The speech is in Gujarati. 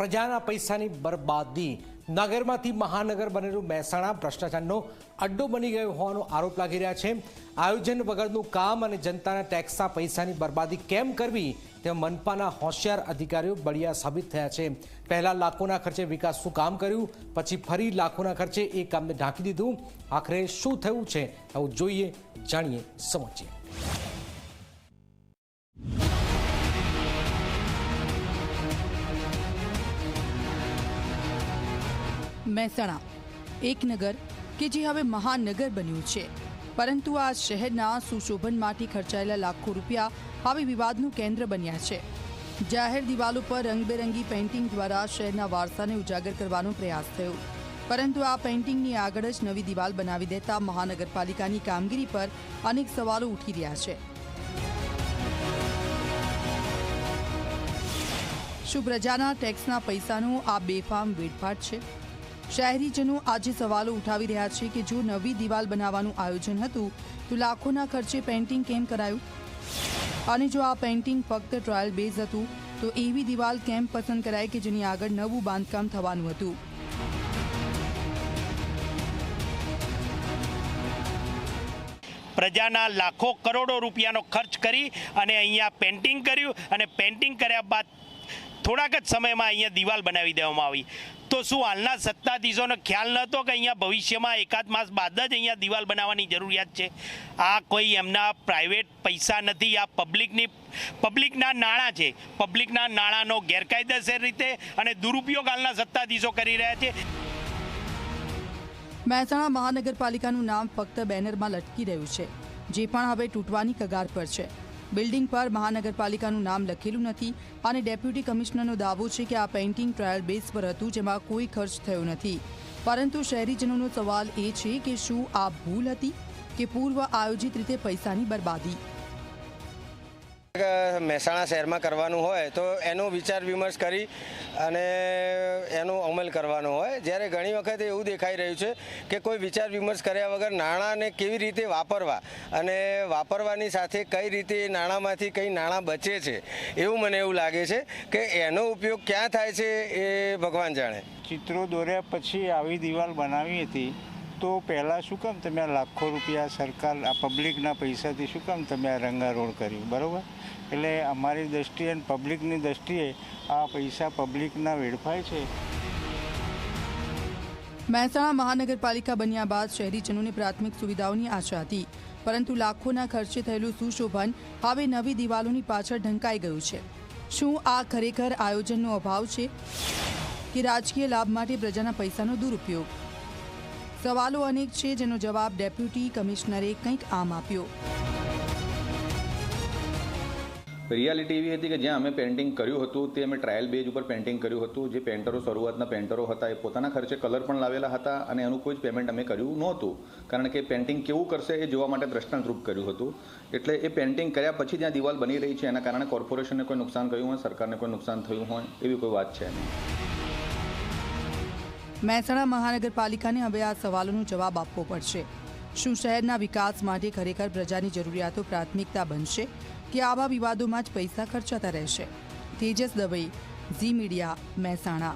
પ્રજાના પૈસાની બરબાદી. નગરમાંથી મહાનગર બનેલું મહેસાણા ભ્રષ્ટાચારનો અડ્ડો બની ગયો હોવાનો આરોપ લાગી રહ્યા છે. આયોજન વગરનું કામ અને જનતાના ટેક્સના પૈસાની બરબાદી કેમ કરવી તે મનપાના હોશિયાર અધિકારીઓ બળિયા સાબિત થયા છે. પહેલાં લાખોના ખર્ચે વિકાસનું કામ કર્યું, પછી ફરી લાખોના ખર્ચે એ કામને ઢાંકી દીધું. આખરે શું થયું છે, આવું જોઈએ, જાણીએ, સમજીએ. મહેસાણા. એક નગર કે જે હવે મહાનગર બન્યું છે. પરંતુ આ શહેરના સુશોભન માટે ખર્ચાયેલા લાખો રૂપિયા હવે વિવાદનું કેન્દ્ર બન્યા છે. જાહેર દિવાલ ઉપર રંગબેરંગી પેઇન્ટિંગ દ્વારા શહેરના વારસાને ઉજાગર કરવાનો પ્રયાસ થયો. પરંતુ આ પેઇન્ટિંગની આગળ જ નવી દિવાલ બનાવી દેતા મહાનગરપાલિકાની કામગીરી પર અનેક સવાલો ઉઠી રહ્યા છે. શું પ્રજાના ટેક્સના પૈસાનું આ બેફામ વેડફાટ છે? શહેરીજનો આજે સવાલો ઉઠાવી રહ્યા છે કે જો નવી દિવાલ બનાવવાનું આયોજન હતું, તો લાખોના ખર્ચે પેઇન્ટિંગ કેમ કરાયું? અને જો આ પેઇન્ટિંગ ફક્ત ટ્રાયલ બેઝ હતું, તો એવી દિવાલ કેમ પસંદ કરાય કે જેની આગળ નવું બાંધકામ થવાનું હતું? પ્રજાના લાખો કરોડો રૂપિયાનો ખર્ચ કરી અને અહીંયા પેન્ટિંગ કર્યું અને પેન્ટિંગ કર્યા બાદ થોડાક જ સમયમાં અહીંયા દિવાલ બનાવી દેવામાં આવી. તો શું હાલના સત્તાધીશોને ખ્યાલ નહોતો કે અહીંયા ભવિષ્યમાં એકાદ માસ બાદ જ અહીંયા દિવાલ બનાવવાની જરૂરિયાત છે? આ કોઈ એમના પ્રાઇવેટ પૈસા નથી, આ પબ્લિકની, પબ્લિકના નાણાં છે. પબ્લિકના નાણાંનો ગેરકાયદેસર રીતે અને દુરુપયોગ હાલના સત્તાધીશો કરી રહ્યા છે. મહેસાણા મહાનગરપાલિકાનું નામ ફક્ત બેનરમાં લટકી રહ્યું છે, જે પણ હવે તૂટવાની કગાર પર છે. બિલ્ડિંગ પર મહાનગરપાલિકાનું નામ લખેલું નથી અને ડેપ્યુટી કમિશનરનો દાવો છે કે આ પેઇન્ટિંગ ટ્રાયલ બેઝ પર હતું જેમાં કોઈ ખર્ચ થયો નથી. પરંતુ શહેરીજનોનો સવાલ એ છે કે શું આ ભૂલ હતી કે પૂર્વ આયોજિત રીતે પૈસાની બરબાદી? મહેસાણા શહેરમાં કરવાનું હોય તો એનો વિચાર વિમર્શ કરી અને એનો અમલ કરવાનો હોય. જ્યારે ઘણી વખત એવું દેખાઈ રહ્યું છે કે કોઈ વિચાર વિમર્શ કર્યા વગર નાણાંને કેવી રીતે વાપરવા અને વાપરવાની સાથે કઈ રીતે નાણાંમાંથી કઈ નાણાં બચે છે એવું મને એવું લાગે છે કે એનો ઉપયોગ ક્યાં થાય છે એ ભગવાન જાણે. ચિત્રો દોર્યા પછી આવી દિવાલ બનાવી હતી. તો પહેલાં શું કામ તમે આ લાખો રૂપિયા સરકાર આ પબ્લિકના પૈસાથી શું કામ તમે આ રંગારોળ કર્યું, બરાબર? એટલે અમારી દ્રષ્ટિએ અને પબ્લિકની દ્રષ્ટિએ આ પૈસા પબ્લિકના વેડફાય છે. મહેસાણા મહાનગરપાલિકા બન્યા બાદ શહેરીજનોને પ્રાથમિક સુવિધાઓની આશા હતી, પરંતુ લાખોના ખર્ચે થયેલું સુશોભન હવે નવી દિવાલોની પાછળ ઢંકાઈ ગયું છે. શું આ ખરેખર આયોજનનો અભાવ છે કે રાજકીય લાભ માટે પ્રજાના પૈસાનો દુરુપયોગ? સવાલો અનેક છે, જેનો જવાબ ડેપ્યુટી કમિશનરે કંઈક આમ આપ્યો. રિયાલિટી એવી હતી કે જ્યાં અમે પેઇન્ટિંગ કર્યું હતું, તે અમે ટ્રાયલ બેઝ ઉપર પેઇન્ટિંગ કર્યું હતું. જે પેન્ટરો શરૂઆતના પેન્ટરો હતા, એ પોતાના ખર્ચે કલર પણ લાવેલા હતા અને એનું કોઈ જ પેમેન્ટ અમે કર્યું નહોતું. કારણ કે પેઇન્ટિંગ કેવું કરશે એ જોવા માટે દ્રષ્ટાંતરૂપ કર્યું હતું. એટલે એ પેઇન્ટિંગ કર્યા પછી જ્યાં દિવાલ બની રહી છે, એના કારણે કોર્પોરેશનને કોઈ નુકસાન થયું હોય, સરકારને કોઈ નુકસાન થયું હોય, એવી કોઈ વાત છે નહીં. મહેસાણા મહાનગરપાલિકાને હવે આ સવાલોનો જવાબ આપવો પડશે. શું શહેરના વિકાસ માટે ખરેખર પ્રજાની જરૂરિયાતો પ્રાથમિકતા બનશે કે આવા વિવાદોમાં જ પૈસા ખર્ચાતા રહેશે? તેજસ દવે, ઝી મીડિયા, મહેસાણા.